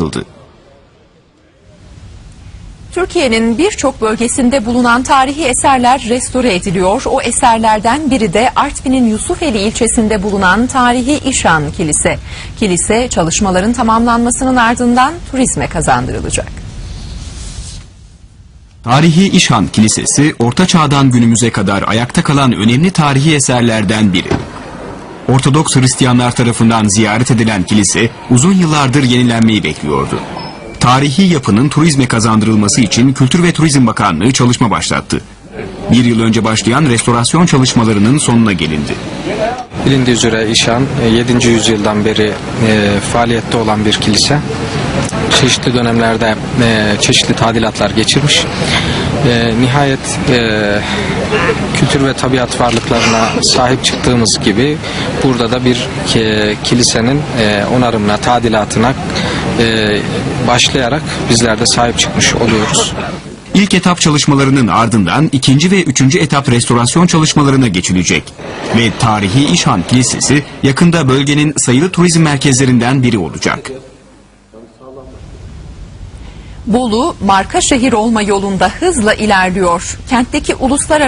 bırakıldı. Türkiye'nin birçok bölgesinde bulunan tarihi eserler restore ediliyor. O eserlerden biri de Artvin'in Yusufeli ilçesinde bulunan tarihi İşan Kilise. Kilise çalışmaların tamamlanmasının ardından turizme kazandırılacak. Tarihi İşhan Kilisesi, Orta Çağ'dan günümüze kadar ayakta kalan önemli tarihi eserlerden biri. Ortodoks Hristiyanlar tarafından ziyaret edilen kilise uzun yıllardır yenilenmeyi bekliyordu. Tarihi yapının turizme kazandırılması için Kültür ve Turizm Bakanlığı çalışma başlattı. Bir yıl önce başlayan restorasyon çalışmalarının sonuna gelindi. Bilindiği üzere İşan e, 7. yüzyıldan beri e, faaliyette olan bir kilise. Çeşitli dönemlerde e, çeşitli tadilatlar geçirmiş. E, nihayet e, kültür ve tabiat varlıklarına sahip çıktığımız gibi burada da bir e, kilisenin e, onarımına, tadilatına e, başlayarak bizler de sahip çıkmış oluyoruz. İlk etap çalışmalarının ardından ikinci ve üçüncü etap restorasyon çalışmalarına geçilecek. Ve tarihi İşhan Kilisesi yakında bölgenin sayılı turizm merkezlerinden biri olacak. Bolu marka şehir olma yolunda hızla ilerliyor. Kentteki uluslararası